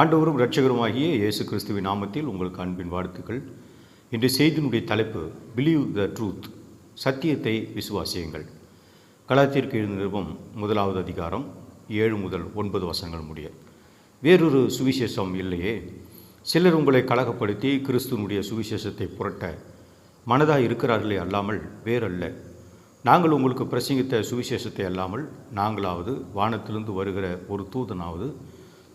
ஆண்டவரும் இரட்சகருமாகிய இயேசு கிறிஸ்துவின் நாமத்தில் உங்களுக்கு அன்பின் வாழ்த்துக்கள். இன்று செய்தியினுடைய தலைப்பு பிலீவ் த ட்ரூத் சத்தியத்தை விசுவாசியுங்கள். கலாத்திற்கு எழுந்த முதலாவது அதிகாரம் ஏழு முதல் ஒன்பது வசங்கள் முடிய. வேறொரு சுவிசேஷம் இல்லையே. சிலர் உங்களை கலகப்படுத்தி கிறிஸ்துவனுடைய சுவிசேஷத்தை புரட்ட மனதாக இருக்கிறார்களே அல்லாமல் வேறல்ல. நாங்கள் உங்களுக்கு பிரசங்கித்த சுவிசேஷத்தை அல்லாமல் நாங்களாவது வானத்திலிருந்து வருகிற ஒரு தூதனாவது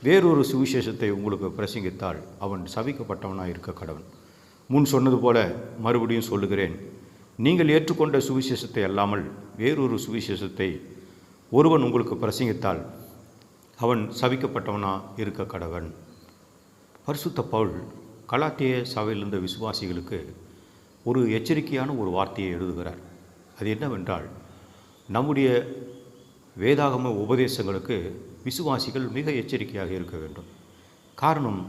வேறொரு சுவிசேஷத்தை உங்களுக்கு பிரசங்கித்தால் அவன் சபிக்கப்பட்டவனாக இருக்க கடவன் முன் சொன்னது போல மறுபடியும் சொல்லுகிறேன். நீங்கள் ஏற்றுக்கொண்ட சுவிசேஷத்தை அல்லாமல் வேறொரு சுவிசேஷத்தை ஒருவன் உங்களுக்கு பிரசங்கித்தால் அவன் சவிக்கப்பட்டவனாக இருக்க கடவன். பரிசுத்த பவுல் கலாத்திய சபையிலிருந்த விசுவாசிகளுக்கு ஒரு எச்சரிக்கையான ஒரு வார்த்தையை எழுதுகிறார். அது என்னவென்றால் நம்முடைய வேதாகம உபதேசங்களுக்கு விசுவாசிகள் மிக எச்சரிக்கையாக இருக்க வேண்டும். காரணம்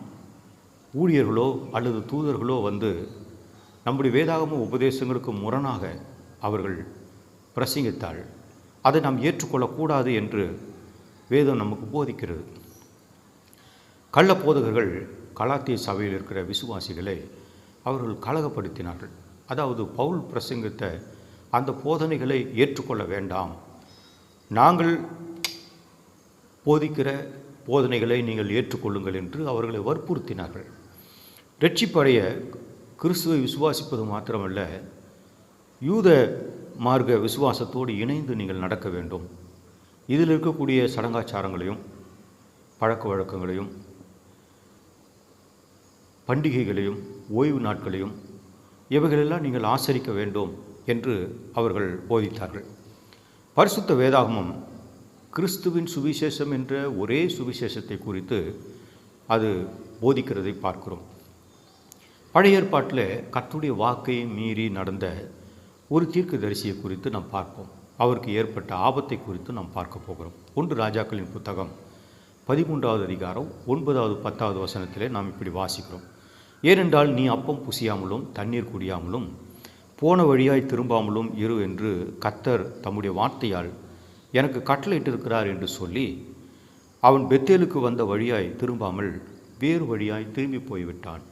ஊழியர்களோ அல்லது தூதர்களோ வந்து நம்முடைய வேதாகம உபதேசங்களுக்கு முரணாக அவர்கள் பிரசங்கித்தால் அதை நாம் ஏற்றுக்கொள்ளக்கூடாது என்று வேதம் நமக்கு போதிக்கிறது. கள்ள போதகர்கள் கலாத்திய சபையில் இருக்கிற விசுவாசிகளை அவர்கள் கலகப்படுத்தினார்கள். அதாவது பவுல் பிரசங்கித்த அந்த போதனைகளை ஏற்றுக்கொள்ள வேண்டாம். நாங்கள் போதிக்கிற போதனைகளை நீங்கள் ஏற்றுக்கொள்ளுங்கள் என்று அவர்களை வற்புறுத்தினார்கள். ரட்சிப்படைய கிறிஸ்துவை விசுவாசிப்பது மாத்திரமல்ல யூத மார்க்க விசுவாசத்தோடு இணைந்து நீங்கள் நடக்க வேண்டும். இதில் இருக்கக்கூடிய சடங்காச்சாரங்களையும் பழக்க வழக்கங்களையும் பண்டிகைகளையும் ஓய்வு நாட்களையும் இவைகளெல்லாம் நீங்கள் ஆசரிக்க வேண்டும் என்று அவர்கள் போதித்தார்கள். பரிசுத்த வேதாகமம் கிறிஸ்துவின் சுவிசேஷம் என்ற ஒரே சுவிசேஷத்தை குறித்து அது போதிக்கிறதை பார்க்கிறோம். பழைய ஏற்பாட்டில் கத்துடைய வாக்கை மீறி நடந்த ஒரு தீர்க்கதரிசியை குறித்து நாம் பார்ப்போம். அவருக்கு ஏற்பட்ட ஆபத்தை குறித்து நாம் பார்க்க போகிறோம். ஒன்று ராஜாக்களின் புத்தகம் பதிமூன்றாவது அதிகாரம் ஒன்பதாவது பத்தாவது வசனத்திலே நாம் இப்படி வாசிக்கிறோம். ஏனென்றால் நீ அப்பம் புசியாமலும் தண்ணீர் குடியாமலும் போன வழியாய் திரும்பாமலும் இரு என்று கத்தர் தம்முடைய வார்த்தையால் எனக்கு கட்டளையிட்டிருக்கிறார் என்று சொல்லி அவன் பெத்தேலுக்கு வந்த வழியாய் திரும்பாமல் வேறு வழியாய் திரும்பி போய்விட்டான்.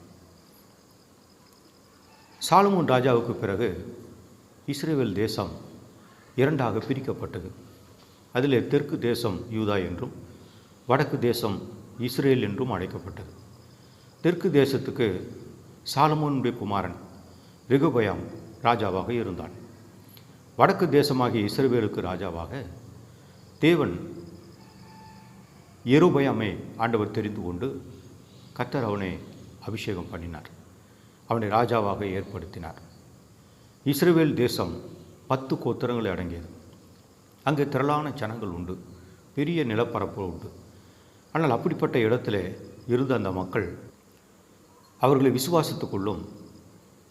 சாலமோன் ராஜாவுக்கு பிறகு இஸ்ரேல் தேசம் இரண்டாக பிரிக்கப்பட்டது. அதில் தெற்கு தேசம் யூதா என்றும் வடக்கு தேசம் இஸ்ரேல் என்றும் அழைக்கப்பட்டது. தெற்கு தேசத்துக்கு சாலமோனுடைய குமாரன் ரிகுபயாம் ராஜாவாக இருந்தான். வடக்கு தேசமாகிய இஸ்ரேவேலுக்கு ராஜாவாக தேவன் எருபயாமை ஆண்டவர் தெரிந்து கொண்டு கத்தர் அவனை அபிஷேகம் பண்ணினார். அவனை ராஜாவாக ஏற்படுத்தினார். இஸ்ரேல் தேசம் பத்து கோத்திரங்களை அடங்கியது. அங்கே திரளான ஜனங்கள் உண்டு பெரிய நிலப்பரப்பு உண்டு. ஆனால் அப்படிப்பட்ட இடத்துல இருந்த அந்த மக்கள் அவர்களை விசுவாசத்துக்குள்ளும்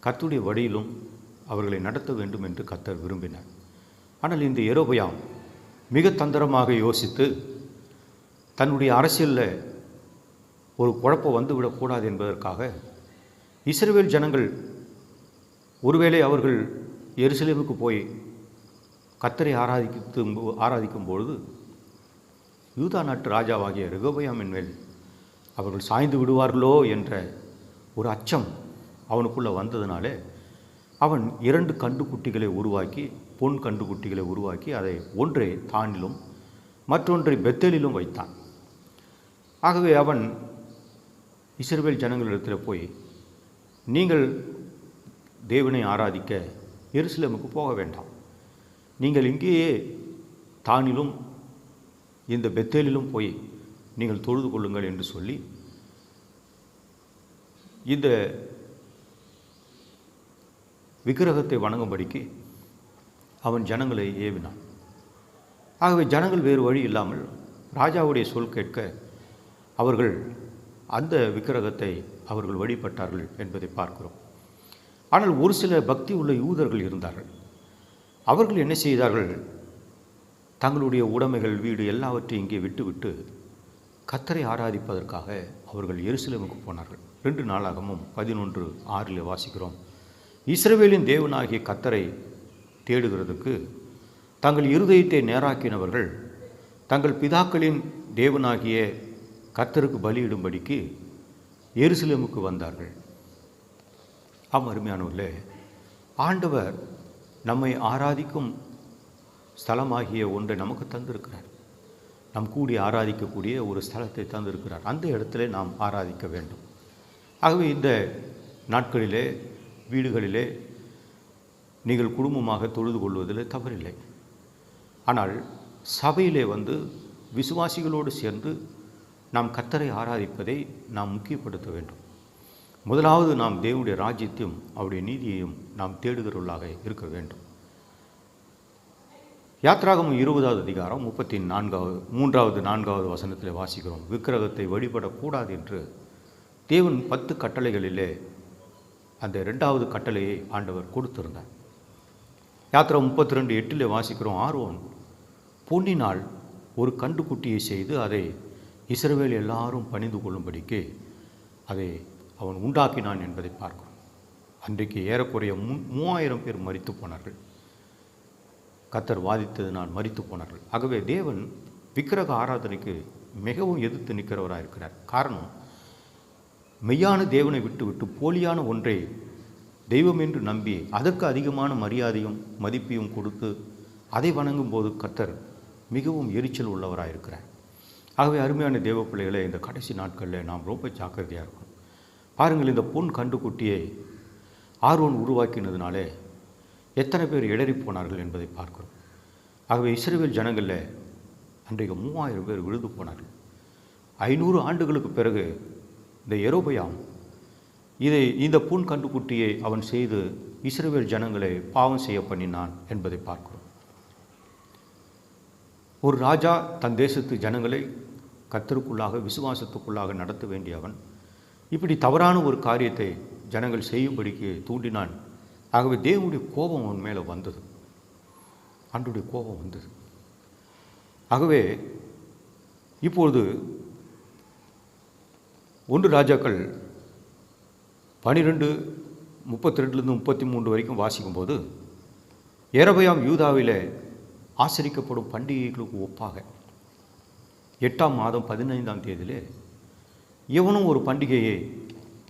கத்துடைய வழியிலும் அவர்களை நடத்த வேண்டும் என்று கத்தர் விரும்பினார். ஆனால் இந்த எரோபயாம் மிக தந்திரமாக யோசித்து தன்னுடைய அரசியலில் ஒரு குழப்பம் வந்துவிடக்கூடாது என்பதற்காக இஸ்ரேல் ஜனங்கள் ஒருவேளை அவர்கள் எருசலேமுக்கு போய் கத்தரை ஆராதிக்கும் ஆராதிக்கும் பொழுது யூதா நாட்டு ராஜாவாகிய ரெகோபயாமின் மேல் அவர்கள் சாய்ந்து விடுவார்களோ என்ற ஒரு அச்சம் அவனுக்குள்ளே வந்ததுனாலே அவன் இரண்டு கண்டுக்குட்டிகளை உருவாக்கி பொன் கண்டுக்குட்டிகளை உருவாக்கி அதை ஒன்றை தானிலும் மற்றொன்றை பெத்தலிலும் வைத்தான். ஆகவே அவன் இஸ்ரேல் ஜனங்களிடத்தில் போய் நீங்கள் தேவனை ஆராதிக்க எருசலேமுக்கு போக வேண்டாம். நீங்கள் இங்கேயே தானிலும் இந்த பெத்தேலிலும் போய் நீங்கள் தொழுது கொள்ளுங்கள் என்று சொல்லி இந்த விக்கிரகத்தை வணங்கும்படிக்கு அவன் ஜனங்களை ஏவினான். ஆகவே ஜனங்கள் வேறு வழி இல்லாமல் ராஜாவுடைய சொல் கேட்க அவர்கள் அந்த விக்கிரகத்தை அவர்கள் வழிபட்டார்கள் என்பதை பார்க்கிறோம். ஆனால் ஒரு சில பக்தி உள்ள யூதர்கள் இருந்தார்கள். அவர்கள் என்ன செய்தார்கள்? தங்களுடைய உடைமைகள் வீடு எல்லாவற்றையும் இங்கே விட்டுவிட்டு கத்தரை ஆராதிப்பதற்காக அவர்கள் எருசலேமுக்கு போனார்கள். ரெண்டு நாளாகமும் பதினொன்று ஆறில் வாசிக்கிறோம். இஸ்ரவேலின் தேவனாகிய கத்தரை தேடுகிறதுக்கு தங்கள் இருதயத்தை நேராக்கினவர்கள் தங்கள் பிதாக்களின் தேவனாகிய கத்தருக்கு பலியிடும்படிக்கு எருசலேமுக்கு வந்தார்கள். ஆம் அருமையானவர்களே ஆண்டவர் நம்மை ஆராதிக்கும் ஸ்தலமாகிய ஒன்றை நமக்கு தந்திருக்கிறார். நம் கூடி ஆராதிக்கக்கூடிய ஒரு ஸ்தலத்தை தந்திருக்கிறார். அந்த இடத்துல நாம் ஆராதிக்க வேண்டும். ஆகவே இந்த நாட்களிலே வீடுகளிலே நீங்கள் குடும்பமாக தொழுது கொள்வதில் தவறில்லை. ஆனால் சபையிலே வந்து விசுவாசிகளோடு சேர்ந்து நாம் கத்தரை ஆராதிப்பதை நாம் முக்கியப்படுத்த வேண்டும். முதலாவது நாம் தேவனுடைய ராஜ்யத்தையும் அவருடைய நீதியையும் நாம் தேடுகிறவர்களாக இருக்க வேண்டும். யாத்ராகமம் இருபதாவது அதிகாரம் முப்பத்தி நான்காவது மூன்றாவது நான்காவது வசனத்தில் வாசிக்கிறோம். விக்கிரகத்தை வழிபடக்கூடாது என்று தேவன் பத்து கட்டளைகளிலே அந்த ரெண்டாவது கட்டளையை ஆண்டவர் கொடுத்திருந்தார். யாத்திரை முப்பத்தி ரெண்டு எட்டில் வாசிக்கிறோம். ஆர்வம். பொன்னினால் ஒரு கண்டுக்குட்டியை செய்து அதை இஸ்ரவேல் எல்லாரும் பணிந்து கொள்ளும்படிக்கு அதை அவன் உண்டாக்கினான் என்பதை பார்க்கிறோம். அன்றைக்கு ஏறக்குறைய மூ மூவாயிரம் பேர் மறித்து போனார்கள். கத்தர் வாதித்ததினால் மறித்து போனார்கள். ஆகவே தேவன் விக்கிரக ஆராதனைக்கு மிகவும் எதிர்த்து நிற்கிறவராக இருக்கிறார் காரணம் மெய்யான தேவனை விட்டு விட்டு போலியான ஒன்றை தெய்வம் என்று நம்பி அதற்கு அதிகமான மரியாதையும் மதிப்பையும் கொடுத்து அதை வணங்கும் போது கத்தர் மிகவும் எரிச்சல் உள்ளவராக இருக்கிறார் ஆகவே அருமையான தேவ பிள்ளைகளை இந்த கடைசி நாட்களில் நாம் ரொம்ப ஜாக்கிரதையாக இருக்கணும். பாருங்கள் இந்த பொன் கண்டுக்குட்டியை ஆர்வன் உருவாக்கினதுனாலே எத்தனை பேர் இடறி போனார்கள் என்பதை பார்க்கிறோம். ஆகவே இஸ்ரேல் ஜனங்களில் அன்றைக்கு மூவாயிரம் பேர் விழுந்து போனார்கள். ஐநூறு ஆண்டுகளுக்கு பிறகு இந்த எரோபயாம் இதை இந்த புண் கண்டுக்குட்டியை அவன் செய்து இஸ்ரேல் ஜனங்களை பாவம் செய்ய பண்ணினான் என்பதை பார்க்கிறோம். ஒரு ராஜா தன் தேசத்து ஜனங்களை கத்தருக்குள்ளாக விசுவாசத்துக்குள்ளாக நடத்த வேண்டியவன். இப்படி தவறான ஒரு காரியத்தை ஜனங்கள் செய்யும்படிக்கு தூண்டினான். ஆகவே தேவனுடைய கோபம் அவன் மேலே வந்தது. அன்றுடைய கோபம் வந்தது. ஆகவே இப்பொழுது ஒன்று ராஜாக்கள் பனிரெண்டு முப்பத்தி ரெண்டுலேருந்து முப்பத்தி மூன்று வரைக்கும் வாசிக்கும்போது ஏரபயாம் யூதாவில் ஆசரிக்கப்படும் பண்டிகைகளுக்கு ஒப்பாக எட்டாம் மாதம் பதினைந்தாம் தேதியிலே இவனும் ஒரு பண்டிகையை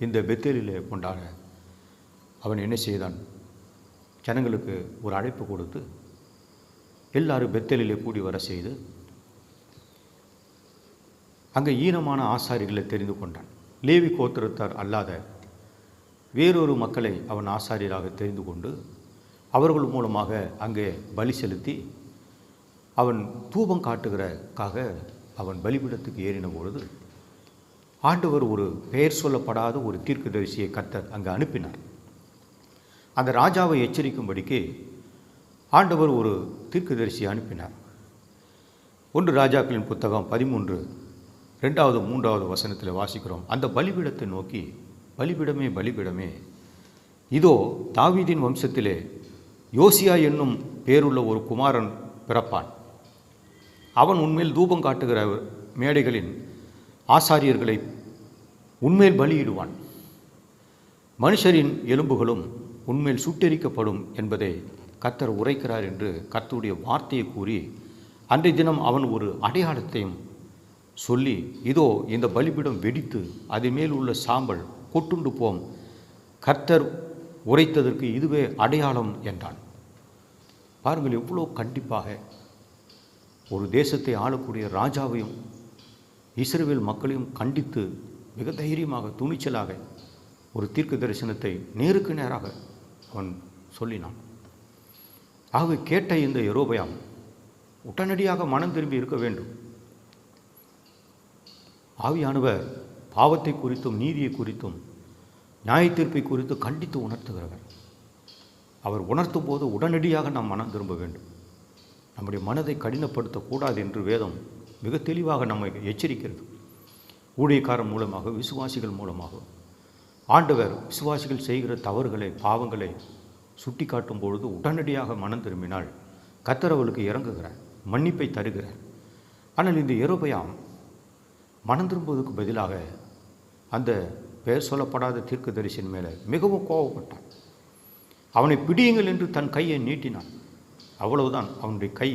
இந்த பெத்தேலிலே கொண்டாட அவன் என்ன செய்தான்? ஜனங்களுக்கு ஒரு அழைப்பு கொடுத்து எல்லாரும் பெத்தேலிலே கூடி வர செய்து அங்கே ஈனமான ஆசாரிகளை தெரிந்து கொண்டான். லேவி கோத்திரத்தார் அல்லாத வேறொரு மக்களை அவன் ஆசாரியராக தெரிந்து கொண்டு அவர்கள் மூலமாக அங்கே பலி செலுத்தி அவன் தூபம் காட்டுகிறக்காக அவன் பலிபீடத்துக்கு ஏறின பொழுது ஆண்டவர் ஒரு பெயர் சொல்லப்படாத ஒரு தீர்க்கதரிசியை கத்தர் அங்கே அனுப்பினார். அந்த ராஜாவை எச்சரிக்கும்படிக்கு ஆண்டவர் ஒரு தீர்க்கதரிசியை அனுப்பினார். ஒன்று ராஜாக்களின் புத்தகம் பதிமூன்று ரெண்டாவது மூன்றாவது வசனத்தில் வாசிக்கிறோம். அந்த பலிபீடத்தை நோக்கி பலிபிடமே பலிபிடமே. இதோ தாவீதின் வம்சத்திலே யோசியா என்னும் பேருள்ள ஒரு குமாரன் பிறப்பான். அவன் உண்மையில் தூபம் காட்டுகிற மேடைகளின் ஆசாரியர்களை உண்மையில் பலியிடுவான். மனுஷரின் எலும்புகளும் உண்மையில் சுட்டெரிக்கப்படும் என்பதை கத்தர் உரைக்கிறார் என்று கத்தருடைய வார்த்தையை கூறி அன்றைய தினம் அவன் ஒரு அடையாளத்தையும் சொல்லி இதோ இந்த பலிபீடம் வெடித்து அது மேல் உள்ள சாம்பல் கொட்டுண்டு போம். கர்த்தர் உரைத்ததற்கு இதுவே அடையாளம் என்றான். பாருங்கள் எவ்வளோ கண்டிப்பாக ஒரு தேசத்தை ஆளக்கூடிய ராஜாவையும் இஸ்ரேல் மக்களையும் கண்டித்து மிக தைரியமாக துணிச்சலாக ஒரு தீர்க்க தரிசனத்தை நேருக்கு நேராக அவன் சொல்லினான். ஆகவே கேட்ட இந்த எரோபயாம் உடனடியாக மனம் திரும்பி இருக்க வேண்டும். ஆவியானவர் பாவத்தை குறித்தும் நீதியை குறித்தும் நியாயத்தீர்ப்பை குறித்து கண்டித்து உணர்த்துகிறவர். அவர் உணர்த்தும் போது உடனடியாக நாம் மனம் திரும்ப வேண்டும். நம்முடைய மனதை கடினப்படுத்தக்கூடாது என்று வேதம் மிக தெளிவாக நம்மை எச்சரிக்கிறது. ஊழியக்காரன் மூலமாக விசுவாசிகள் மூலமாக. ஆண்டவர் விசுவாசிகள் செய்கிற தவறுகளை பாவங்களை சுட்டி காட்டும் பொழுது உடனடியாக மனம் திரும்பினால் கத்தரவளுக்கு இறங்குகிறார் மன்னிப்பை தருகிறார். ஆனால் இந்த எரோபயாம் மனம் திரும்புவதற்கு பதிலாக அந்த பெயர் சொல்லப்படாத தீர்க்க தரிசன் மேலே மிகவும் கோபப்பட்டான். அவனை பிடியுங்கள் என்று தன் கையை நீட்டினான். அவ்வளவுதான் அவனுடைய கை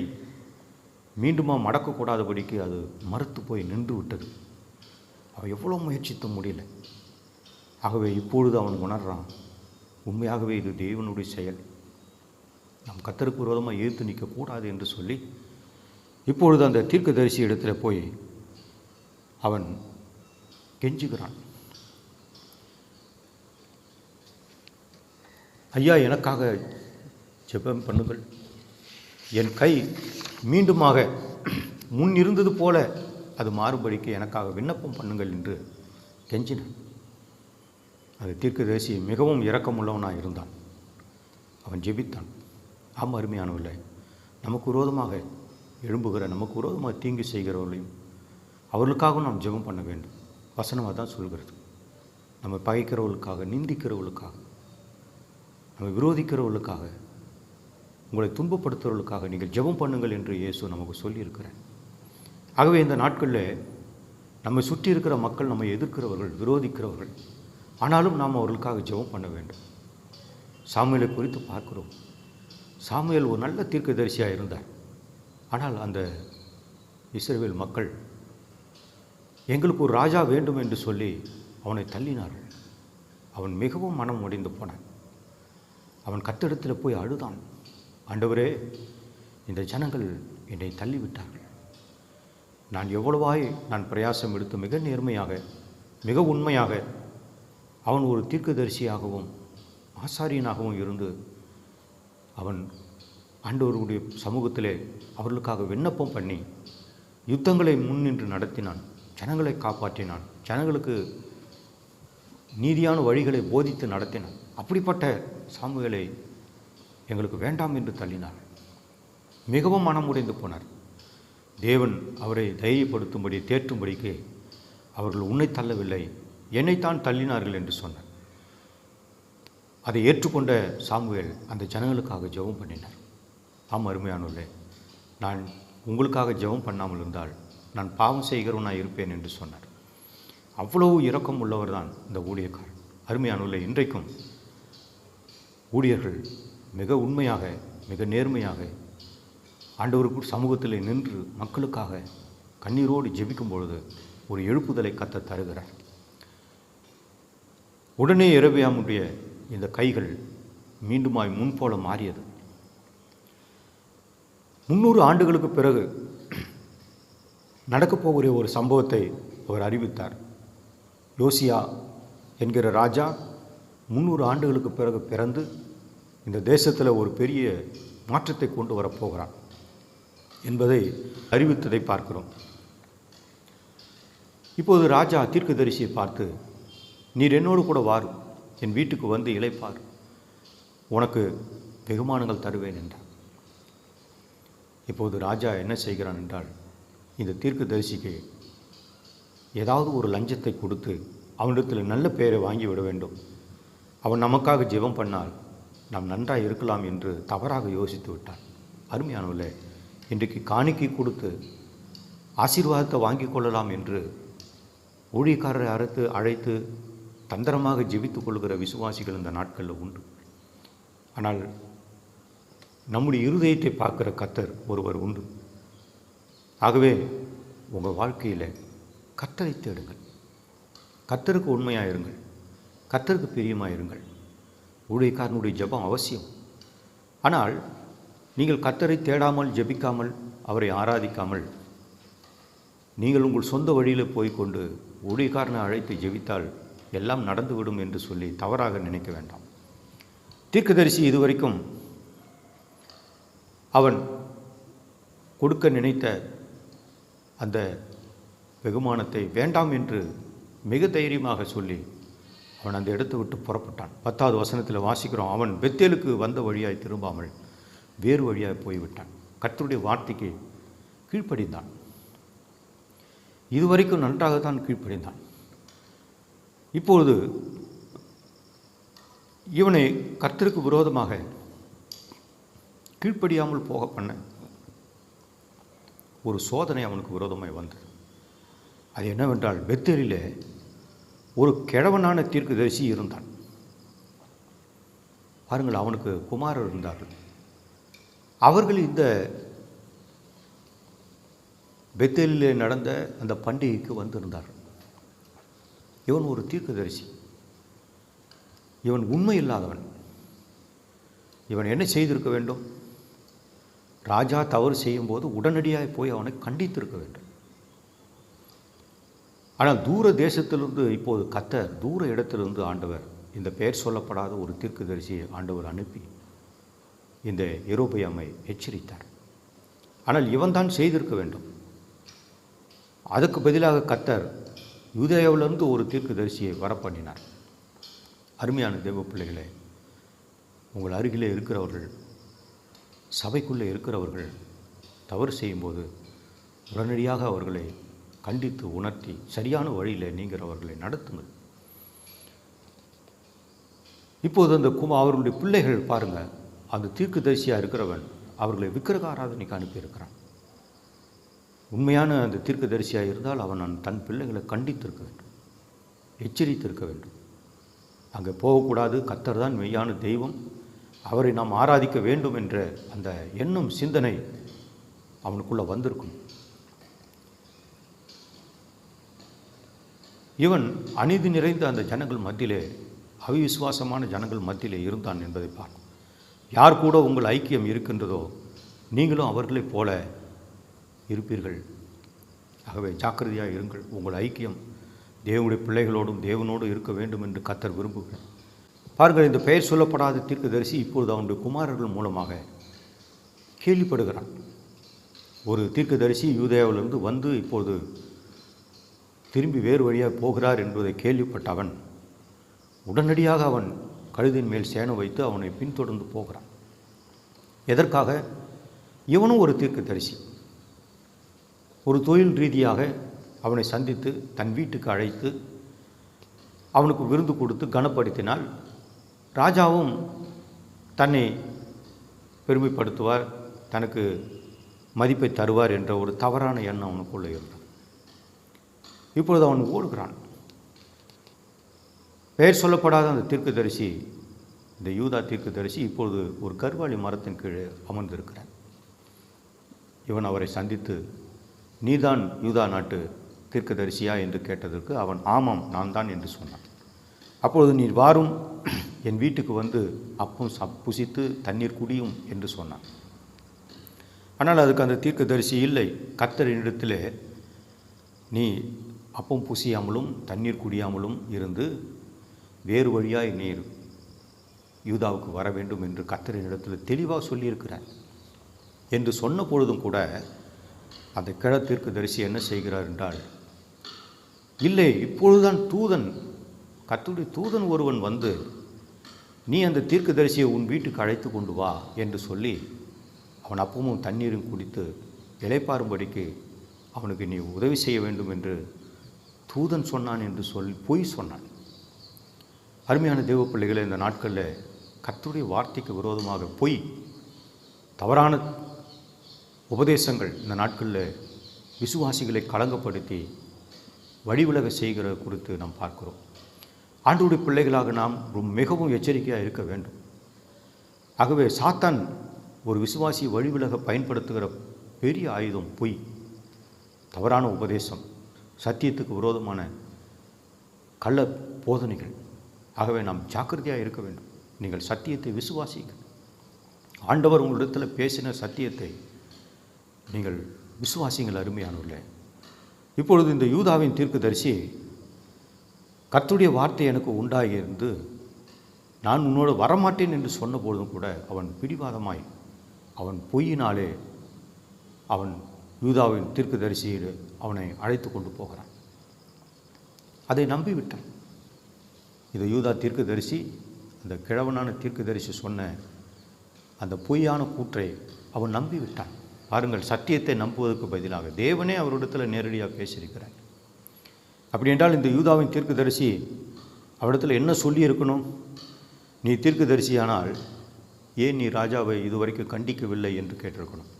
மீண்டுமா மடக்கக்கூடாதபடிக்கு அது மறுத்து போய் நின்று விட்டது. அவன் எவ்வளோ முயற்சித்த முடியல. ஆகவே இப்பொழுது அவன் உணர்றான் உண்மையாகவே இது தேவனுடைய செயல். நம் கத்தருக்கு விரோதமாக எதிர்த்து நிற்கக்கூடாது என்று சொல்லி இப்பொழுது அந்த தீர்க்கதரிசி இடத்துல போய் அவன் கெஞ்சுகிறான். ஐயா எனக்காக ஜெபம் பண்ணுங்கள். என் கை மீண்டுமாக முன் இருந்தது போல அது மாறுபடிக்கு எனக்காக விண்ணப்பம் பண்ணுங்கள் என்று கெஞ்சினான். அது தீர்க்கதரிசி மிகவும் இரக்கமுள்ளவனாக இருந்தான். அவன் ஜெபித்தான். ஆம் அருமையானவில்லை நமக்கு விரோதமாக எழும்புகிற நமக்கு விரோதமாக தீங்கு செய்கிறவர்களையும் அவர்களுக்காகவும் நாம் ஜெபம் பண்ண வேண்டும். வசனமாக தான் சொல்கிறது. நம்ம பகைக்கிறவர்களுக்காக நிந்திக்கிறவர்களுக்காக நம்ம விரோதிக்கிறவர்களுக்காக உங்களை துன்பப்படுத்துறவர்களுக்காக நீங்கள் ஜெபம் பண்ணுங்கள் என்று இயேசு நமக்கு சொல்லியிருக்கிறார். ஆகவே இந்த நாட்களில் நம்மை சுற்றி இருக்கிற மக்கள் நம்மை எதிர்க்கிறவர்கள் விரோதிக்கிறவர்கள் ஆனாலும் நாம் அவர்களுக்காக ஜெபம் பண்ண வேண்டும். சாமியலை குறித்து பார்க்கிறோம். சாமியல் ஒரு நல்ல தீர்க்கதரிசியாக இருந்தார். ஆனால் அந்த இஸ்ரேல் மக்கள் எங்களுக்கு ஒரு ராஜா வேண்டும் என்று சொல்லி அவனை தள்ளினார்கள். அவன் மிகவும் மனம் உடைந்து போனான். அவன் கத்தடத்தில் போய் அழுதான். ஆண்டவரே இந்த ஜனங்கள் என்னை தள்ளிவிட்டார்கள். நான் எவ்வளவாய் நான் பிரயாசம் எடுத்து மிக நேர்மையாக மிக உண்மையாக அவன் ஒரு தீர்க்கதரிசியாகவும் ஆசாரியனாகவும் இருந்து அவன் ஆண்டவருடைய சமூகத்திலே அவர்களுக்காக விண்ணப்பம் பண்ணி யுத்தங்களை முன்னின்று நடத்தினான். ஜனங்களை காப்பாற்றினான். ஜனங்களுக்கு நீதியான வழிகளை போதித்து நடத்தினான். அப்படிப்பட்ட சாமுவேலை எங்களுக்கு வேண்டாம் என்று தள்ளினார். மிகவும் மனமுடைந்து போனார். தேவன் அவரை தைரியப்படுத்தும்படி தேற்றும்படிக்கு அவர்கள் உன்னை தள்ளவில்லை என்னைத்தான் தள்ளினார்கள் என்று சொன்னார். அதை ஏற்றுக்கொண்ட சாமுவேல் அந்த ஜனங்களுக்காக ஜெபம் பண்ணினார். ஆம் அருமையானுள்ளே நான் உங்களுக்காக ஜெபம் பண்ணாமல் இருந்தால் நான் பாவம் செய்கிறவனாக இருப்பேன் என்று சொன்னார். அவ்வளவு இரக்கம் உள்ளவர் தான் இந்த ஊழியக்காரர். அருமையானுள்ள இன்றைக்கும் ஊழியர்கள் மிக உண்மையாக மிக நேர்மையாக ஆண்டவருக்கு சமூகத்தில் நின்று மக்களுக்காக கண்ணீரோடு ஜெபிக்கும் பொழுது ஒரு எழுப்புதலை கத்த தருகிறார். உடனே இரவியாமுடைய இந்த கைகள் மீண்டுமாய் முன்போல மாறியது. முந்நூறு ஆண்டுகளுக்கு பிறகு நடக்கப் போகிற ஒரு சம்பவத்தை அவர் அறிவித்தார். யோசியா என்கிற ராஜா முந்நூறு ஆண்டுகளுக்கு பிறகு பிறந்து இந்த தேசத்தில் ஒரு பெரிய மாற்றத்தை கொண்டு வரப்போகிறான் என்பதை அறிவித்ததை பார்க்கிறோம். இப்போது ராஜா தீர்க்கதரிசியை பார்த்து நீர் என்னோடு கூட வாரு. என் வீட்டுக்கு வந்து இழைப்பார் உனக்கு வெகுமானங்கள் தருவேன் என்றார். இப்போது ராஜா என்ன செய்கிறான் என்றால் இந்த தீர்க்கதரிசிக்கு ஏதாவது ஒரு லஞ்சத்தை கொடுத்து அவனிடத்தில் நல்ல பெயரை வாங்கி விட வேண்டும். அவன் நமக்காக ஜெபம் பண்ணால் நாம் நன்றாக இருக்கலாம் என்று தவறாக யோசித்து விட்டான். அருமையானவர்களே இன்றைக்கு காணிக்கை கொடுத்து ஆசீர்வாதத்தை வாங்கி கொள்ளலாம் என்று ஊழியக்காரரை அறுத்து அழைத்து தந்திரமாக ஜெபித்துக் கொள்கிற விசுவாசிகள் இந்த நாட்களில் உண்டு. ஆனால் நம்முடைய இருதயத்தை பார்க்குற கத்தர் ஒருவர் உண்டு. ஆகவே உங்கள் வாழ்க்கையில் கத்தரை தேடுங்கள். கத்தருக்கு உண்மையாக இருங்கள் கத்தருக்கு பிரியமாக இருங்கள் ஊழியக்காரனுடைய ஜெபம் அவசியம். ஆனால் நீங்கள் கத்தரை தேடாமல் ஜெபிக்காமல் அவரை ஆராதிக்காமல் நீங்கள் உங்கள் சொந்த வழியில் போய்க்கொண்டு ஊழியக்காரனை அழைத்து ஜெபித்தால் எல்லாம் நடந்துவிடும் என்று சொல்லி தவறாக நினைக்க வேண்டாம். தீர்க்கதரிசி இதுவரைக்கும் அவன் கொடுக்க நினைத்த அந்த வெகுமானத்தை வேண்டாம் என்று மிக தைரியமாக சொல்லி அவன் அந்த இடத்தை விட்டு புறப்பட்டான். பத்தாவது வசனத்தில் வாசிக்கிறோம். அவன் பெத்தேலுக்கு வந்த வழியாய் திரும்பாமல் வேறு வழியாய் போய்விட்டான். கர்த்தருடைய வார்த்தைக்கு கீழ்ப்படிந்தான். இதுவரைக்கும் நன்றாகத்தான் கீழ்ப்படிந்தான். இப்பொழுது இவனை கர்த்தருக்கு விரோதமாக கீழ்ப்படியாமல் போக பண்ண ஒரு சோதனை அவனுக்கு விரோதமாய் வந்தது. அது என்னவென்றால் பெத்தேலிலே ஒரு கிழவனான தீர்க்கதரிசி இருந்தான். பாருங்கள் அவனுக்கு குமாரர் இருந்தார்கள். அவர்கள் இந்த பெத்தேலிலே நடந்த அந்த பண்டிகைக்கு வந்திருந்தார்கள். இவன் ஒரு தீர்க்கதரிசி. இவன் உண்மை இல்லாதவன் இவன் என்ன செய்திருக்க வேண்டும்? ராஜா தவறு செய்யும்போது உடனடியாக போய் அவனை கண்டித்திருக்க வேண்டும். ஆனால் தூர தேசத்திலிருந்து இப்போது கத்தர் தூர இடத்திலிருந்து ஆண்டவர் இந்த பெயர் சொல்லப்படாத ஒரு தீர்க்குதரிசியை ஆண்டவர் அனுப்பி இந்த எரோபியாமை எச்சரித்தார். ஆனால் இவன் தான் செய்திருக்க வேண்டும். அதுக்கு பதிலாக கத்தர் யூதேயாவிலிருந்து ஒரு தீர்க்குதரிசியை வரப்பண்ணினார். அருமையான தேவ பிள்ளைகளே உங்கள் அருகிலே இருக்கிறவர்கள் சபைக்குள்ளே இருக்கிறவர்கள் தவறு செய்யும்போது உடனடியாக அவர்களை கண்டித்து உணர்த்தி சரியான வழியில் நீங்கள் அவர்களை நடத்துங்கள். இப்போது அந்த குமா அவர்களுடைய பிள்ளைகள் பாருங்கள் அந்த தீர்க்கு தரிசியாக இருக்கிறவன் அவர்களை விக்கிரக ஆராதனைக்கு அனுப்பியிருக்கிறான். உண்மையான அந்த தீர்க்க தரிசியாக இருந்தால் அவன் நான் தன் பிள்ளைகளை கண்டித்திருக்க வேண்டும். எச்சரித்திருக்க வேண்டும். அங்கே போகக்கூடாது. கத்தர் தான் மெய்யான தெய்வம். அவரை நாம் ஆராதிக்க வேண்டும் என்ற அந்த எண்ணம் சிந்தனை அவனுக்குள்ளே வந்திருக்கும். இவன் அநீதி நிறைந்த அந்த ஜனங்கள் மத்தியிலே அவிவிசுவாசமான ஜனங்கள் மத்தியிலே இருந்தான் என்பதை பார்க்கும். யார் கூட உங்கள் ஐக்கியம் இருக்கின்றதோ நீங்களும் அவர்களைப் போல இருப்பீர்கள். ஆகவே ஜாக்கிரதையாக இருங்கள். உங்கள் ஐக்கியம் தேவனுடைய பிள்ளைகளோடும் தேவனோடும் இருக்க வேண்டும் என்று கத்தர் விரும்புகிறேன் பாருங்கள் இந்த பெயர் சொல்லப்படாத தீர்க்கதரிசி இப்பொழுது அவனுடைய குமாரர்கள் மூலமாக கேள்விப்படுகிறான். ஒரு தீர்க்கதரிசி யூதேயாவிலிருந்து வந்து இப்போது திரும்பி வேறு வழியாக போகிறார் என்பதை கேள்விப்பட்ட அவன் உடனடியாக அவன் கழுதின் மேல் சேனை வைத்து அவனை பின்தொடர்ந்து போகிறான். எதற்காக? இவனும் ஒரு தீர்க்கதரிசி. ஒரு தொழில் ரீதியாக அவனை சந்தித்து தன் வீட்டுக்கு அழைத்து அவனுக்கு விருந்து கொடுத்து கனப்படுத்தினால் ராஜாவும் தன்னை பெருமைப்படுத்துவார் தனக்கு மதிப்பை தருவார் என்ற ஒரு தவறான எண்ணம் அவனுக்குள்ளே இருந்தது. இப்பொழுது அவன் ஓடுகிறான். பெயர் சொல்லப்படாத அந்த தீர்க்கதரிசி இந்த யூதா தீர்க்கதரிசி இப்பொழுது ஒரு கருவாளி மரத்தின் கீழே அமர்ந்திருக்கிறான். இவன் அவரை சந்தித்து நீதான் யூதா நாட்டு தீர்க்கதரிசியா? என்று கேட்டதற்கு அவன் ஆமாம் நான் தான் என்று சொன்னான். அப்பொழுது நீ வாரும். என் வீட்டுக்கு வந்து அப்பம் சப் புசித்து தண்ணீர் குடியும் என்று சொன்னான். ஆனால் அதுக்கு அந்த தீர்க்கதரிசி இல்லை. கத்தரிடத்திலே நீ அப்பம் புசியாமலும் தண்ணீர் குடியாமலும் இருந்து வேறு வழியாய் நீர் யூதாவுக்கு வர வேண்டும் என்று கத்தரினிடத்தில் தெளிவாக சொல்லியிருக்கிறார். என்று சொன்ன பொழுதும் கூட அந்த கிழத்திற்கு தரிசி என்ன செய்கிறார் என்றால் இல்லை இப்பொழுதுதான் தூதன் கத்துடைய தூதன் ஒருவன் வந்து நீ அந்த தீர்க்கதரிசியை உன் வீட்டுக்கு அழைத்து கொண்டு வா என்று சொல்லி அவன் அப்பமும் தண்ணீரும் குடித்து இலைப்பாரும்படிக்கு அவனுக்கு நீ உதவி செய்ய வேண்டும் என்று தூதன் சொன்னான் என்று சொல்லி பொய் சொன்னான். அருமையான தேவ பிள்ளைகளை இந்த நாட்களில் கத்துடைய வார்த்தைக்கு விரோதமாக பொய் தவறான உபதேசங்கள் இந்த நாட்களில் விசுவாசிகளை களங்கப்படுத்தி வழிவிலக செய்கிற குறித்து நாம் பார்க்கிறோம். ஆண்டுடைய பிள்ளைகளாக நாம் ரொம்ப மிகவும் எச்சரிக்கையாக இருக்க வேண்டும். ஆகவே சாத்தான் ஒரு விசுவாசி வழிவிலக பயன்படுத்துகிற பெரிய ஆயுதம் பொய். தவறான உபதேசம் சத்தியத்துக்கு விரோதமான கள்ள போதனைகள். ஆகவே நாம் ஜாக்கிரதையாக இருக்க வேண்டும். நீங்கள் சத்தியத்தை விசுவாசிங்கள் ஆண்டவர் உங்களிடத்தில் பேசின சத்தியத்தை நீங்கள் விசுவாசிங்கள் அருமையானவர்களே. இப்பொழுது இந்த யூதாவின் தீர்க்கதரிசி கர்த்தருடைய வார்த்தை எனக்கு உண்டாகி இருந்து நான் உன்னோடு வரமாட்டேன் என்று சொன்ன கூட அவன் பிடிவாதமாய் அவன் பொய்யினாலே அவன் யூதாவின் தீர்க்கதரிசியை அவனை அழைத்து கொண்டு போகிறான். அதை நம்பிவிட்டான். இது யூதா தீர்க்கதரிசி அந்த கிழவனான தீர்க்கதரிசி சொன்ன அந்த பொய்யான கூற்றை அவன் நம்பிவிட்டான். பாருங்கள் சத்தியத்தை நம்புவதற்கு பதிலாக தேவனே அவரிடத்தில் நேரடியாக பேசியிருக்கிறார். அப்படி என்றால் இந்த யூதாவின் தீர்க்கதரிசி அவரிடத்தில் என்ன சொல்லி இருக்கணும் நீ தீர்க்கதரிசியானால் ஏன் நீ ராஜாவை இதுவரைக்கும் கண்டிக்கவில்லை என்று கேட்டிருக்கணும்.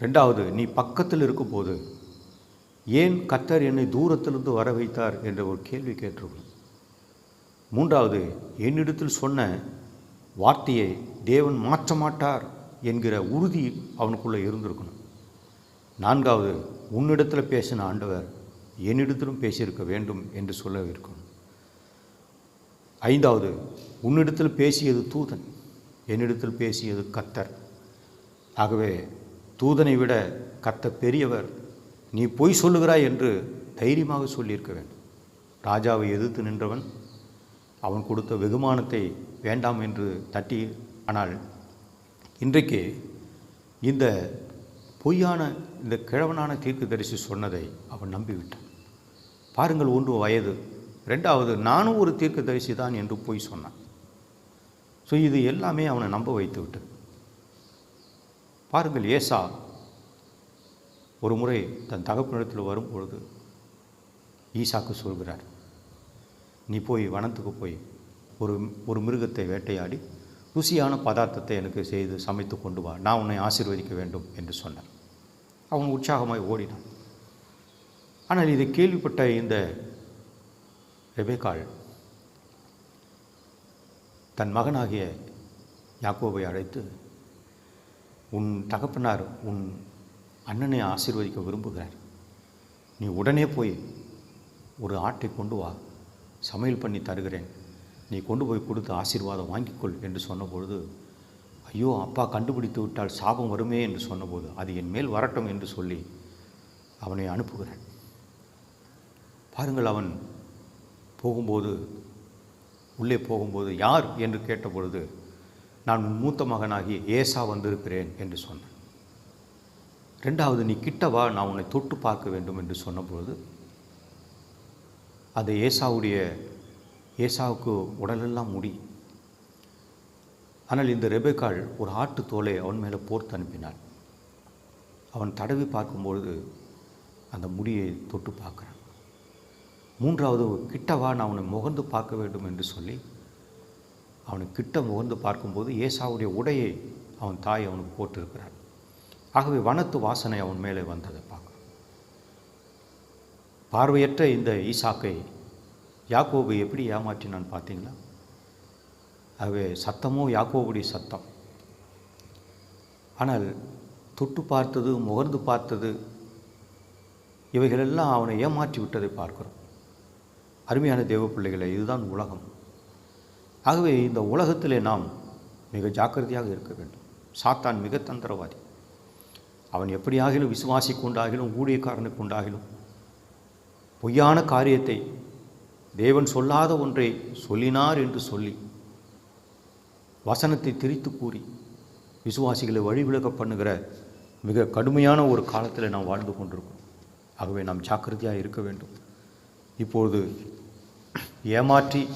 ரெண்டாவது நீ பக்கத்தில் இருக்கும்போது ஏன் கத்தர் என்னை தூரத்திலிருந்து வர வைத்தார் என்ற ஒரு கேள்வி கேட்டிருக்கணும். மூன்றாவது என்னிடத்தில் சொன்ன வார்த்தையை தேவன் மாற்ற மாட்டார் என்கிற உறுதி அவனுக்குள்ளே இருந்திருக்கணும். நான்காவது உன்னிடத்தில் பேசின ஆண்டவர் என்னிடத்திலும் பேசியிருக்க வேண்டும் என்று சொல்ல இருக்கும். ஐந்தாவது உன்னிடத்தில் பேசியது தூதன் என்னிடத்தில் பேசியது கத்தர் ஆகவே தூதனை விட கத்த பெரியவர் நீ பொய் சொல்லுகிறாய் என்று தைரியமாக சொல்லியிருக்க வேண்டும். ராஜாவை எதிர்த்து நின்றவன் அவன் கொடுத்த வெகுமானத்தை வேண்டாம் என்று தட்டி ஆனால் இன்றைக்கு இந்த பொய்யான இந்த கிழவனான தீர்க்கு தரிசி சொன்னதை அவன் நம்பிவிட்டான். பாருங்கள் ஒன்று வயது. ரெண்டாவது நானும் ஒரு தீர்க்கதரிசி தான் என்று போய் சொன்னான். ஸோ இது எல்லாமே அவனை நம்ப வைத்து விட்டு பாருங்கள் ஏசா ஒரு முறை தன் தகப்பனிடத்தில் வரும்பொழுது ஈசாக்கு சொல்கிறார் நீ போய் வனத்துக்கு போய் ஒரு ஒரு மிருகத்தை வேட்டையாடி ருசியான பதார்த்தத்தை எனக்கு செய்து சமைத்து கொண்டு வா. நான் உன்னை ஆசீர்வதிக்க வேண்டும் என்று சொன்னார். அவன் உற்சாகமாய் ஓடினான். ஆனால் இதை கேள்விப்பட்ட இந்த ரெபேக்காள் தன் மகனாகிய யாக்கோபை அழைத்து உன் தகப்பனார் உன் அண்ணனை ஆசீர்வதிக்க விரும்புகிறார். நீ உடனே போய் ஒரு ஆட்டை கொண்டு வா. சமையல் பண்ணி தருகிறேன். நீ கொண்டு போய் கொடுத்து ஆசீர்வாதம் வாங்கிக்கொள் என்று சொன்னபொழுது ஐயோ அப்பா கண்டுபிடித்து விட்டால் சாபம் வருமே என்று சொன்னபோது அது என் மேல் வரட்டும் என்று சொல்லி அவனை அனுப்புகிறான். பாருங்கள் அவன் போகும்போது உள்ளே போகும்போது யார் என்று கேட்டபொழுது நான் மூத்த மகனாகி ஏசா வந்திருக்கிறேன் என்று சொன்னேன். ரெண்டாவது நீ கிட்ட வா நான் உன்னை தொட்டு பார்க்க வேண்டும் என்று சொன்னபொழுது அந்த ஏசாவுடைய ஏசாவுக்கு உடலெல்லாம் முடி. ஆனால் இந்த ரெபேக்கால் ஒரு ஆட்டு தோலை அவன் மேலே போர்த்து அனுப்பினாள். அவன் தடவி பார்க்கும்பொழுது அந்த முடியை தொட்டு பார்க்குறான். மூன்றாவது கிட்டவா நான் அவனை முகர்ந்து பார்க்க வேண்டும் என்று சொல்லி அவனை கிட்ட முகர்ந்து பார்க்கும்போது ஏசாவுடைய உடையை அவன் தாய் அவனுக்கு போட்டிருக்கிறார் ஆகவே வனத்து வாசனை அவன் மேலே வந்ததை பார்க்குறான் பார்வையற்ற இந்த ஈசாக்கை யாக்கோபு எப்படி ஏமாற்றினான்னு பார்த்தீங்களா? ஆகவே சத்தமோ யாக்கோபுடைய சத்தம். ஆனால் தொட்டு பார்த்தது முகர்ந்து பார்த்தது இவைகளெல்லாம் அவனை ஏமாற்றி விட்டதை பார்க்கிறோம். அருமையான தேவ பிள்ளைகளை இதுதான் உலகம். ஆகவே இந்த உலகத்திலே நாம் மிக ஜாக்கிரதையாக இருக்க வேண்டும். சாத்தான் மிக தந்திரவாதி. அவன் எப்படியாகிலும் விசுவாசிக்கு உண்டாகிலும் ஊழியக்காரனுக்கு உண்டாகிலும் பொய்யான காரியத்தை தேவன் சொல்லாத ஒன்றை சொல்லினார் என்று சொல்லி வசனத்தை திரித்து கூறி விசுவாசிகளை வழிவிலக பண்ணுகிற மிக கடுமையான ஒரு காலத்தில் நாம் வாழ்ந்து கொண்டிருக்கோம் ஆகவே நாம் ஜாக்கிரதையாக இருக்க வேண்டும். இப்பொழுது ஏமாற்றி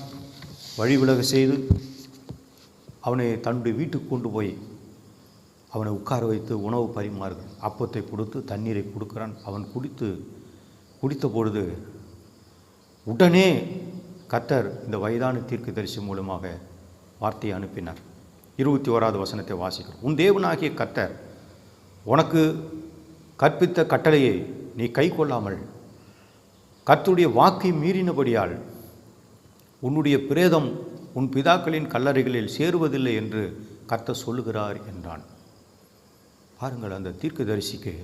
வழிவிலக செய்து அவனை தன்னுடைய வீட்டுக்கு கொண்டு போய் அவனை உட்கார வைத்து உணவு பரிமாறு அப்பத்தை கொடுத்து தண்ணீரை கொடுக்குறான். அவன் குடித்து குடித்த பொழுது உடனே கத்தர் இந்த வயதான தீர்க்கதரிசி மூலமாக வார்த்தையை அனுப்பினார். இருபத்தி ஓராவது வசனத்தை வாசிக்கிறோம். உன் தேவனாகிய கத்தர் உனக்கு கற்பித்த கட்டளையை நீ கை கொள்ளாமல் கத்துடைய வாக்கை மீறினபடியால் உன்னுடைய பிரேதம் உன் பிதாக்களின் கல்லறைகளில் சேருவதில்லை என்று கர்த்த சொல்லுகிறார் என்றான். பாருங்கள் அந்த தீர்க்கதரிசிக்கு.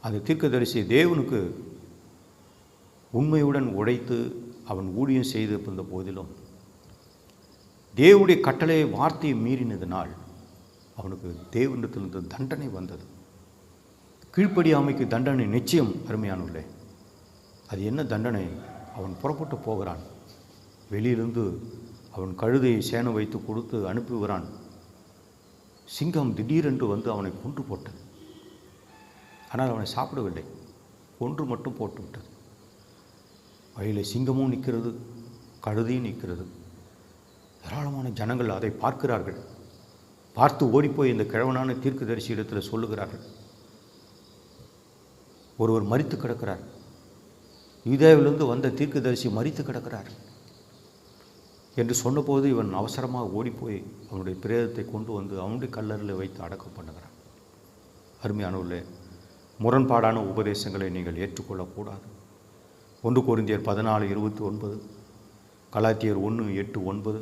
அந்த தீர்க்கதரிசி தேவனுக்கு உண்மையுடன் உழைத்து அவன் ஊழியம் செய்திருந்த போதிலும் தேவனுடைய கட்டளை வார்த்தையை மீறினதினால் அவனுக்கு தேவனிடத்திலிருந்து தண்டனை வந்தது. கீழ்ப்படியாமைக்கு தண்டனை நிச்சயம் அருமையானுள்ளே அது என்ன தண்டனை? அவன் புறப்பட்டு போகிறான். வெளியிலிருந்து அவன் கழுதையை சேனை வைத்து கொடுத்து அனுப்புகிறான். சிங்கம் திடீரென்று வந்து அவனை கொன்று போட்டது. ஆனால் அவனை சாப்பிடவில்லை. ஒன்று மட்டும் போட்டு விட்டது. வழியில் சிங்கமும் நிற்கிறது கழுதையும் நிற்கிறது. ஏராளமான ஜனங்கள் அதை பார்க்கிறார்கள். பார்த்து ஓடிப்போய் இந்த கிழவனான தீர்க்கதரிசி இடத்தில் சொல்லுகிறார்கள். ஒருவர் மறித்து கிடக்கிறார். யூதேவிலிருந்து வந்த தீர்க்கதரிசி மறித்து கிடக்கிறார். என்று சொன்னபோது இவன் அவசரமாக ஓடிப்போய் அவனுடைய பிரேதத்தை கொண்டு வந்து அவனுடைய கல்லறையில் வைத்து அடக்கம் பண்ணுகிறான். அருமையானவர்களே முரண்பாடான உபதேசங்களை நீங்கள் ஏற்றுக்கொள்ளக்கூடாது. ஒன்று கொரிந்தியர் பதினாலு இருபத்தி ஒன்பது கலாத்தியர் ஒன்று எட்டு ஒன்பது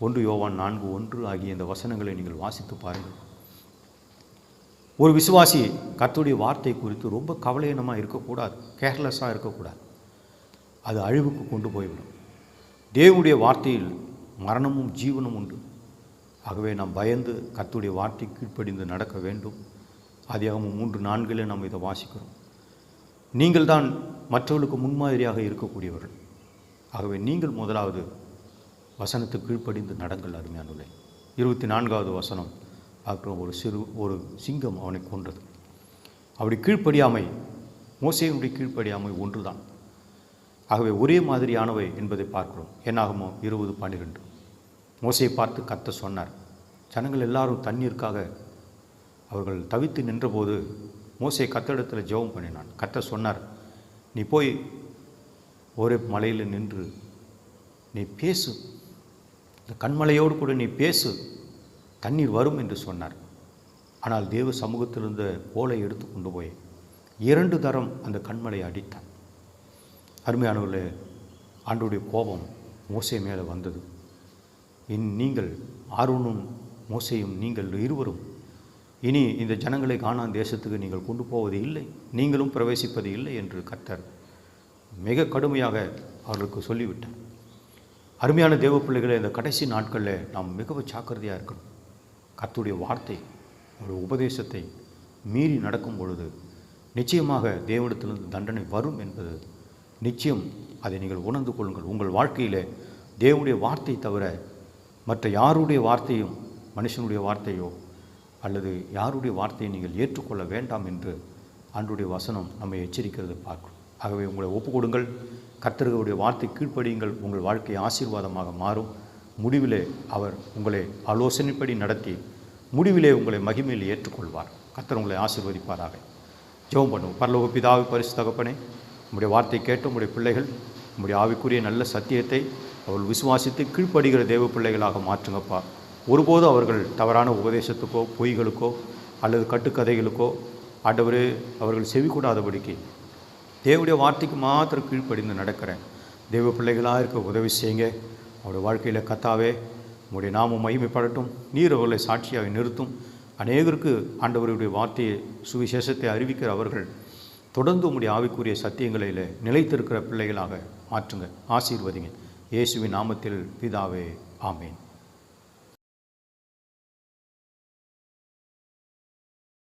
ஒன்று யோவான் நான்கு ஒன்று ஆகிய இந்த வசனங்களை நீங்கள் வாசித்து பாருங்கள். ஒரு விசுவாசி கர்த்தருடைய வார்த்தை குறித்து ரொம்ப கவலையினமாக இருக்கக்கூடாது. கேர்லெஸ்ஸாக இருக்கக்கூடாது. அது அழிவுக்கு கொண்டு போய்விடும். தேவனுடைய வார்த்தையில் மரணமும் ஜீவனும் உண்டு. ஆகவே நாம் பயந்து கர்த்தருடைய வார்த்தை கீழ்ப்படிந்து நடக்க வேண்டும். அதிகாகவும் மூன்று நான்கிலே நாம் இதை வாசிக்கிறோம். நீங்கள் தான் மற்றவர்களுக்கு முன்மாதிரியாக இருக்கக்கூடியவர்கள். ஆகவே நீங்கள் முதலாவது வசனத்துக்கு கீழ்ப்படிந்து நடங்கள் அருமையானுள்ளே இருபத்தி நான்காவது வசனம். பார்க்குறோம் ஒரு சிறு ஒரு சிங்கம் அவனை கொன்றது. அப்படி கீழ்ப்படியாமை மோசையினுடைய கீழ்ப்படியாமை ஒன்றுதான். ஆகவே ஒரே மாதிரியானவை என்பதை பார்க்கிறோம். என்னாகுமோ? இருபது பன்னிரெண்டு. மோசையை பார்த்து கத்த சொன்னார் ஜனங்கள் எல்லாரும் தண்ணீருக்காக அவர்கள் தவித்து நின்றபோது மோசை கத்தடத்தில் ஜெபம் பண்ணினான். கத்த சொன்னார் நீ போய் ஒரே மலையில் நின்று நீ பேசு. இந்த கண்மலையோடு கூட நீ பேசு. தண்ணீர் வரும் என்று சொன்னார். ஆனால் தேவ சமூகத்திலிருந்து ஓலை கோலை எடுத்து கொண்டு போய் இரண்டு தரம் அந்த கண்மலை அடித்தான். அருமையானவர்களே ஆண்டுடைய கோபம் மோசை மேலே வந்தது. இன் நீங்கள் ஆர்வனும் மோசையும் நீங்கள் இருவரும் இனி இந்த ஜனங்களை காணான் தேசத்துக்கு நீங்கள் கொண்டு போவது இல்லை நீங்களும் பிரவேசிப்பது இல்லை என்று கர்த்தர் மிக கடுமையாக அவர்களுக்கு சொல்லிவிட்டார். அருமையான தேவ பிள்ளைகளை இந்த கடைசி நாட்களில் நாம் மிகவும் ஜாக்கிரதையாக இருக்கணும். கத்துடைய வார்த்தை அவருடைய உபதேசத்தை மீறி நடக்கும் பொழுது நிச்சயமாக தேவனிடத்திலிருந்து தண்டனை வரும் என்பது நிச்சயம். அதை நீங்கள் உணர்ந்து கொள்ளுங்கள். உங்கள் வாழ்க்கையில் தேவனுடைய வார்த்தை தவிர மற்ற யாருடைய வார்த்தையும் மனுஷனுடைய வார்த்தையோ அல்லது யாருடைய வார்த்தையை நீங்கள் ஏற்றுக்கொள்ள வேண்டாம் என்று அன்றுடைய வசனம் நம்மை எச்சரிக்கிறது பார்க்கும். ஆகவே உங்களை ஒப்புக்கொடுங்கள். கர்த்தர்களுடைய வார்த்தை கீழ்ப்படியுங்கள். உங்கள் வாழ்க்கை ஆசீர்வாதமாக மாறும். முடிவிலே அவர் உங்களை ஆலோசனைப்படி நடத்தி முடிவிலே உங்களை மகிமையில் ஏற்றுக்கொள்வார். கத்தர் உங்களை ஆசீர்வதிப்பாராக. ஜெபம் பண்ணுவோம். பரலோக பிதாவை பரிசு தகப்பனே உங்களுடைய வார்த்தை கேட்டு உங்களுடைய பிள்ளைகள் உங்களுடைய ஆவிக்குரிய நல்ல சத்தியத்தை அவர்கள் விசுவாசித்து கீழ்ப்படுகிற தேவ பிள்ளைகளாக மாற்றுங்கப்பா. ஒருபோதும் அவர்கள் தவறான உபதேசத்துக்கோ பொய்களுக்கோ அல்லது கட்டுக்கதைகளுக்கோ ஆண்டவர் அவர்கள் செவி கூடாதபடிக்கு வார்த்தைக்கு மாத்திரம் கீழ்ப்படிந்து நடக்கிறேன். தேவ பிள்ளைகளாக இருக்க உதவி செய்யுங்க. அவருடைய வாழ்க்கையில் கத்தாவே உங்களுடைய நாமம் மகிமைப்படட்டும் நீர் அவர்களை சாட்சியாக நிறுத்தும். அநேகருக்கு ஆண்டவருடைய வார்த்தையை சுவிசேஷத்தை அறிவிக்கிற அவர்கள் தொடர்ந்து உங்களுடைய ஆவிக்குரிய சத்தியங்களில் நிலைத்திருக்கிற பிள்ளைகளாக மாற்றுங்க ஆசீர்வதிங்க. இயேசுவின் நாமத்தில் பிதாவே ஆமேன்.